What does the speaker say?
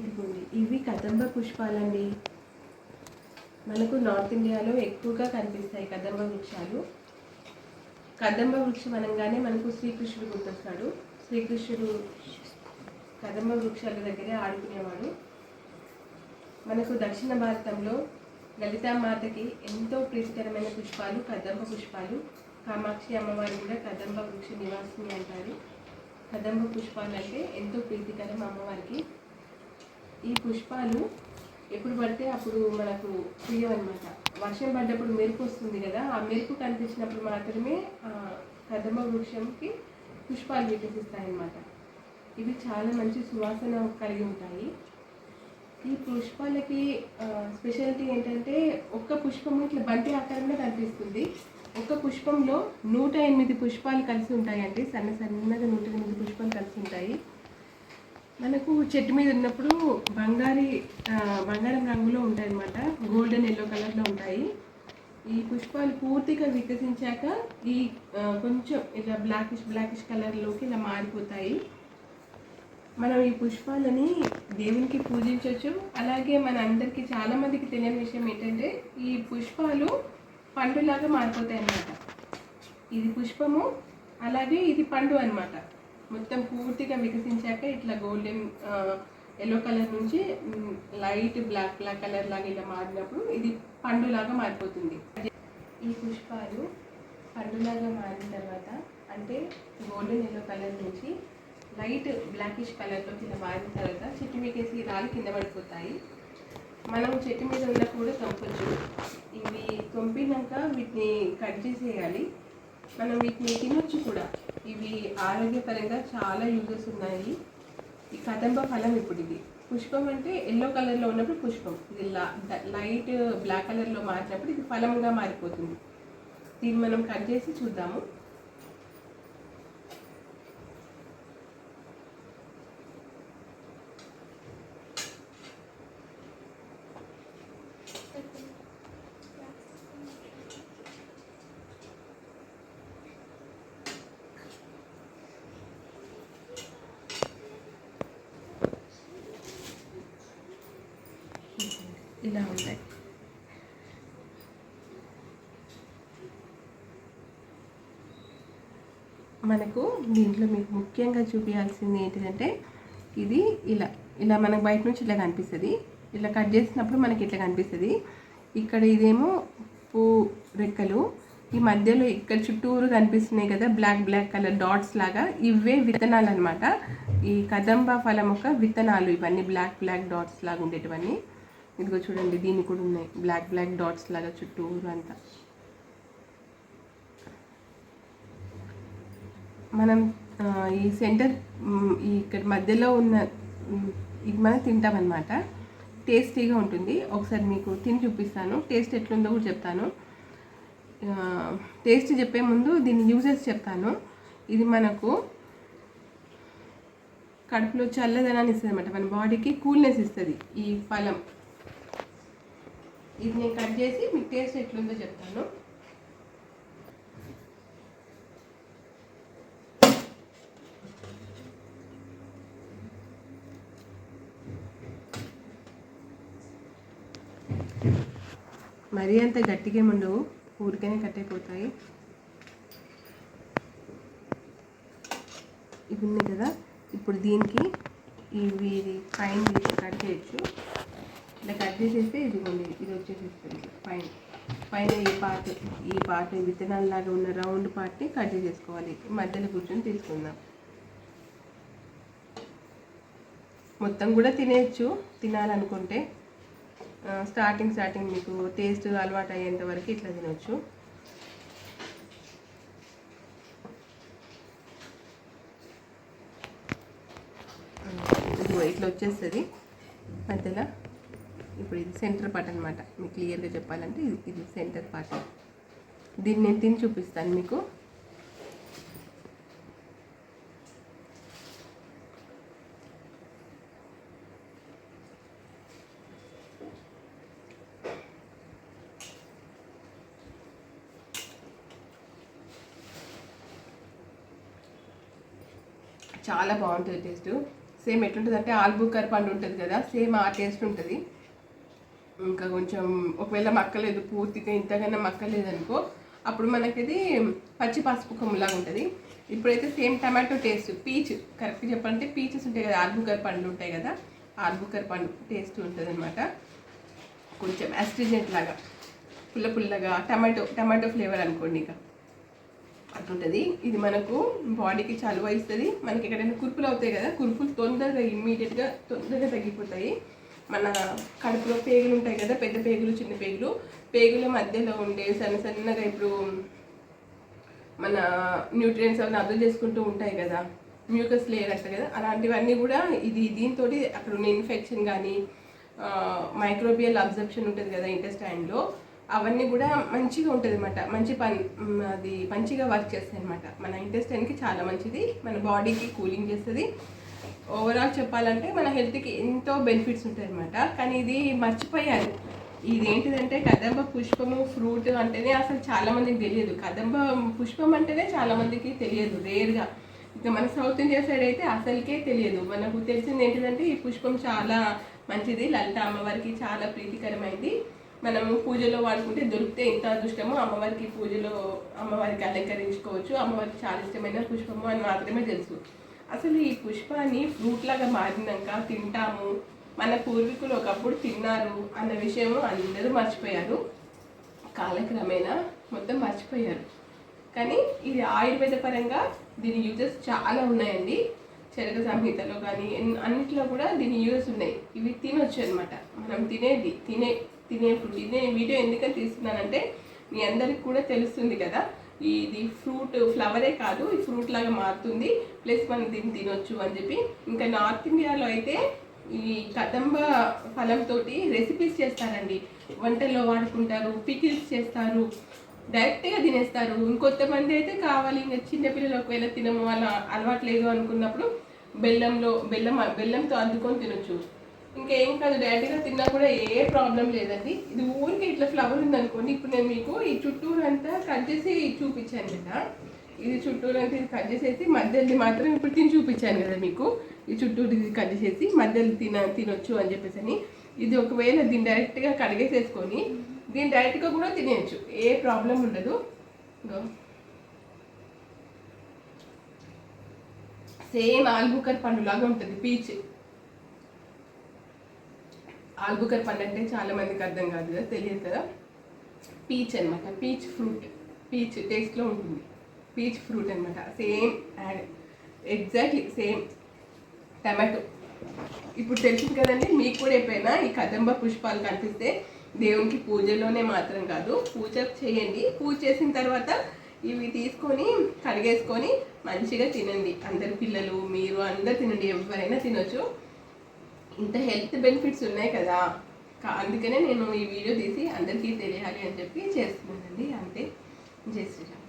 ఇదిగోండి ఇవి కదంబ పుష్పాలండి. మనకు నార్త్ ఇండియాలో ఎక్కువగా కనిపిస్తాయి కదంబ వృక్షాలు. కదంబ వృక్షం అనగానే మనకు శ్రీకృష్ణుడు గుర్తొస్తాడు. శ్రీకృష్ణుడు కదంబ వృక్షాల దగ్గరే ఆడుకునేవాడు. మనకు దక్షిణ భారతంలో లలితామాతకి ఎంతో ప్రీతికరమైన పుష్పాలు కదంబ పుష్పాలు. కామాక్షి అమ్మవారు కూడా కదంబ వృక్ష నివాసిని అంటారు. కదంబ పుష్పాలు అంటే ఎంతో ప్రీతికరం అమ్మవారికి. ఈ పుష్పాలు ఎప్పుడు పడితే అప్పుడు మనకు తీయవన్నమాట. వర్షం పడ్డప్పుడు మెరుపు వస్తుంది కదా ఆ మెరుపు కనిపించినప్పుడు మాత్రమే కదమ వృక్షంకి పుష్పాలు వికసిస్తాయన్నమాట. ఇవి చాలా మంచి సువాసన కలిగి ఉంటాయి. ఈ పుష్పాలకి స్పెషాలిటీ ఏంటంటే ఒక్క పుష్పం ఇట్లా బంతి ఆకారంలో కనిపిస్తుంది. ఒక్క పుష్పంలో నూట ఎనిమిది పుష్పాలు కలిసి ఉంటాయండి. సన్న సన్నగా నూట ఎనిమిది పుష్పాలు కలిసి ఉంటాయి. మనకు చెట్టు మీద ఉన్నప్పుడు బంగారి బంగారం రంగులో ఉంటాయి అన్నమాట గోల్డెన్ ఎల్లో కలర్లో ఉంటాయి. ఈ పుష్పాలు పూర్తిగా వికసించాక ఈ కొంచెం ఇలా బ్లాకిష్ బ్లాకిష్ కలర్లోకి ఇలా మారిపోతాయి. మనం ఈ పుష్పాలని దేవునికి పూజించవచ్చు. అలాగే మన అందరికీ చాలామందికి తెలియని విషయం ఏంటంటే ఈ పుష్పాలు పండులాగా మారిపోతాయి అన్నమాట ఇది పుష్పము అలాగే ఇది పండు అన్నమాట. మొత్తం పూర్తిగా వికసించాక ఇట్లా గోల్డెన్ ఎల్లో కలర్ నుంచి లైట్ బ్లాక్ బ్లాక్ కలర్ లాగా ఇలా మారినప్పుడు ఇది పండులాగా మారిపోతుంది. ఈ పుష్పాలు పండులాగా మారిన తర్వాత అంటే గోల్డెన్ ఎల్లో కలర్ నుంచి లైట్ బ్లాకిష్ కలర్లోకి ఇలా మారిన తర్వాత చెట్టు మీకేసి రాలి కింద పడిపోతాయి. మనం చెట్టు మీద ఉన్న కూడా తెంపొచ్చు ఇవి తెంపినాక వీటిని కట్ చేసేయాలి. మనం వీటిని తినొచ్చు కూడా. ఇవి ఆరోగ్యపరంగా చాలా యూజెస్ ఉన్నాయి. ఈ కదంబ ఫలం ఇప్పుడు ఇది. పుష్పం అంటే ఎల్లో కలర్లో ఉన్నప్పుడు పుష్పం. ఇది లా- లైట్ బ్లాక్ కలర్లో మారినప్పుడు ఇది ఫలంగా మారిపోతుంది. దీన్ని మనం కట్ చేసి చూద్దాము. ఇలా ఉంటాయి. మనకు దీంట్లో మీకు ముఖ్యంగా చూపించాల్సింది ఏంటిదంటే ఇది ఇలా ఇలా మనకు బయట నుంచి ఇలా కనిపిస్తుంది. ఇలా కట్ చేసినప్పుడు మనకి ఇట్లా కనిపిస్తుంది. ఇక్కడ ఇదేమో పూ రెక్కలు. ఈ మధ్యలో ఇక్కడ చుట్టూరు కనిపిస్తున్నాయి కదా బ్లాక్ బ్లాక్ కలర్ డాట్స్ లాగా. ఇవే విత్తనాలు అనమాట ఈ కదంబ ఫలం యొక్క విత్తనాలు ఇవన్నీ బ్లాక్ బ్లాక్ డాట్స్ లాగా ఉండేటివన్నీ. ఇదిగో చూడండి దీనికి కూడా ఉన్నాయి. బ్లాక్ బ్లాక్ డాట్స్ లాగా చుట్టూరు అంతా మనం ఈ సెంటర్ ఈ ఇక్కడ మధ్యలో ఉన్న ఇది మనం తింటామన్నమాట. టేస్టీగా ఉంటుంది. ఒకసారి మీకు తిని చూపిస్తాను. టేస్ట్ ఎట్లుందో కూడా చెప్తాను. టేస్ట్ చెప్పే ముందు దీని యూజెస్ చెప్తాను. ఇది మనకు కడుపులో చల్లదనాన్ని ఇస్తుంది అనమాట మన బాడీకి కూల్నెస్ ఇస్తుంది. ఈ ఫలం. ఇది నేను కట్ చేసి మీకు టేస్ట్ ఎట్లుందో చెప్తాను. మరీ అంత గట్టిగా ఉండవు ఊరికనే కట్టయిపోతాయి ఇవి ఉన్నాయి కదా ఇప్పుడు దీనికి ఇవి పైన కట్ చేయొచ్చు. ఇలా కట్ చేసేస్తే ఇదిగోండి ఇది వచ్చేసేస్తుంది. పైన పైన ఈ పార్ట్ ఈ పార్ట్ విత్తనాలలాగా ఉన్న రౌండ్ పార్ట్ని కట్ చేసేసుకోవాలి. మధ్యలో కూర్చొని తీసుకుందాం. మొత్తం కూడా తినేయచ్చు తినాలనుకుంటే. స్టార్టింగ్ స్టార్టింగ్ మీకు టేస్ట్ అలవాటు అయ్యేంత వరకు ఇట్లా తినొచ్చు. ఇదిగో ఇట్లా వచ్చేస్తుంది. మధ్యలో. ఇప్పుడు ఇది సెంటర్ పార్ట్ అనమాట మీకు క్లియర్గా చెప్పాలంటే ఇది ఇది సెంటర్ పార్ట్ దీన్ని నేను తిని చూపిస్తాను మీకు. చాలా బాగుంటుంది టేస్ట్. సేమ్ ఎట్లుంటుంది అంటే ఆల్బుకర్ పండు ఉంటుంది కదా సేమ్ ఆ టేస్ట్ ఉంటుంది. ఇంకా కొంచెం ఒకవేళ మక్కలేదు పూర్తిగా ఇంతకన్నా మక్కలేదు అనుకో అప్పుడు మనకిది పచ్చి పసుపు కొమ్ములాగా ఉంటుంది. ఇప్పుడైతే same tomato taste peach correct చెప్పాలంటే పీచెస్ ఉంటాయి కదా ఆల్బుకర్ పండ్లు ఉంటాయి కదా ఆల్బుకర్ పండు టేస్ట్ ఉంటుంది అనమాట కొంచెం అస్ట్రిజెంట్ లాగా పుల్ల పుల్లగా టమాటో టమాటో ఫ్లేవర్ అనుకోండి ఇక. అట్లుంటుంది. ఇది మనకు బాడీకి చలువ ఇస్తుంది మనకి ఎక్కడైనా కురుపులు అవుతాయి కదా కురుపులు తొందరగా ఇమ్మీడియట్గా తొందరగా తగ్గిపోతాయి. మన కడుపులో పేగులు ఉంటాయి కదా పెద్ద పేగులు చిన్న పేగులు. పేగుల మధ్యలో ఉండే సన్న సన్నగా ఇప్పుడు మన న్యూట్రియంట్స్ అవన్నీ అర్థం చేసుకుంటూ ఉంటాయి కదా మ్యూకస్ లేయర్ అంట కదా అలాంటివన్నీ కూడా ఇది దీంతో అక్కడ ఉన్న ఇన్ఫెక్షన్ కానీ మైక్రోబియల్ అబ్జర్ప్షన్ ఉంటుంది కదా ఇంటెస్టైన్లో అవన్నీ కూడా మంచిగా ఉంటుంది అనమాట మంచి పని అది మంచిగా వర్క్ చేస్తాయి అనమాట మన ఇంటెస్టైన్కి చాలా మంచిది మన బాడీకి కూలింగ్ చేస్తుంది. ఓవరాల్ చెప్పాలంటే మన హెల్త్కి ఎంతో బెనిఫిట్స్ ఉంటాయి అనమాట కానీ ఇది మర్చిపోయారు ఇది ఏంటిదంటే కదంబ పుష్పము ఫ్రూట్ అంటేనే అసలు చాలా మందికి తెలియదు. కదంబ పుష్పం అంటేనే చాలా మందికి తెలియదు రేర్గా. ఇక మన సౌత్ ఇండియా సైడ్ అయితే అసలుకే తెలియదు. మనకు తెలిసింది ఏంటిదంటే ఈ పుష్పం చాలా మంచిది. లలిత అమ్మవారికి చాలా ప్రీతికరమైంది. మనము పూజలో వాడుకుంటే దొరికితే ఇంత అదృష్టము అమ్మవారికి పూజలో అమ్మవారికి అలంకరించుకోవచ్చు. అమ్మవారికి చాలా ఇష్టమైన పుష్పము అని మాత్రమే తెలుసు. అసలు ఈ పుష్పాన్ని ఫ్రూట్ లాగా మారినాక తింటాము. మన పూర్వీకులు ఒకప్పుడు తిన్నారు అన్న విషయం అందరూ మర్చిపోయారు. కాలక్రమేణా మొత్తం మర్చిపోయారు. కానీ ఇది ఆయుర్వేద పరంగా దీని యూజెస్ చాలా ఉన్నాయండి. చరక సంహితలో కానీ ఎన్- అన్నిట్లో కూడా దీని యూజెస్ ఉన్నాయి. ఇవి తినొచ్చు అనమాట మనం తినేది తినే తినే ఫుడ్ వీడియో ఎందుకని తీస్తున్నానంటే మీ అందరికి కూడా తెలుస్తుంది కదా. ఇది ఫ్రూట్ ఫ్లవరే కాదు ఈ ఫ్రూట్ లాగా మారుతుంది. ప్లస్ మనం దీన్ని తినొచ్చు అని చెప్పి. ఇంకా నార్త్ ఇండియాలో అయితే ఈ కదంబ ఫలంతో రెసిపీస్ చేస్తారండి. వంటల్లో వాడుకుంటారు పికిల్స్ చేస్తారు డైరెక్ట్గా తినేస్తారు. ఇంకొంతమంది అయితే కావాలి ఇంకా చిన్నపిల్లలు ఒకవేళ తినము వాళ్ళ అలవాటు లేదు అనుకున్నప్పుడు బెల్లంలో బెల్లం బెల్లంతో అద్దుకొని తినొచ్చు. ఇంకేం కాదు డైరెక్ట్గా తిన్నా కూడా ఏ ప్రాబ్లం లేదండి. ఇది ఊరికి ఇట్లా ఫ్లవర్ ఉందనుకోండి ఇప్పుడు నేను మీకు ఈ చుట్టూరు అంతా కట్ చేసి చూపించాను కదా. ఇది చుట్టూరు అంతా ఇది కట్ చేసేసి మధ్యలో మాత్రం ఇప్పుడు తిని చూపించాను కదా మీకు. ఈ చుట్టూరు ఇది కట్ చేసేసి మధ్యలో తిన తినొచ్చు అని చెప్పేసి అని ఇది ఒకవేళ దీన్ని డైరెక్ట్గా కడిగేసేసుకొని దీన్ని డైరెక్ట్గా కూడా తినేయచ్చు. ఏ ప్రాబ్లం ఉండదు. సేమ్ ఆల్బుకర్ పండులాగా ఉంటుంది పీచ్ ఆల్బుకర్ పండు అంటే చాలా మందికి అర్థం కాదు కదా తెలియదు కదా? పీచ్ అన్నమాట. Peach fruit. పీచ్ టేస్ట్లో ఉంటుంది. పీచ్ ఫ్రూట్ అన్నమాట. Same add. Exactly same. Tomato. ఇప్పుడు తెలిసింది కదండి మీకు కూడా ఎప్పుడైనా ఈ కదంబ పుష్పాలు కనిపిస్తే దేవునికి పూజలోనే మాత్రం కాదు పూజ చేయండి. పూజ చేసిన తర్వాత ఇవి తీసుకొని కడిగేసుకొని మంచిగా తినండి. అందరు పిల్లలు మీరు అందరు తినండి. ఎవరైనా తినొచ్చు. ఇంత హెల్త్ బెనిఫిట్స్ ఉన్నాయి కదా. కా- అందుకనే నేను ఈ వీడియో తీసి అందరికీ తెలియాలి అని చెప్పి చేస్తున్నానండి. అంతే. జై శ్రీరామ్.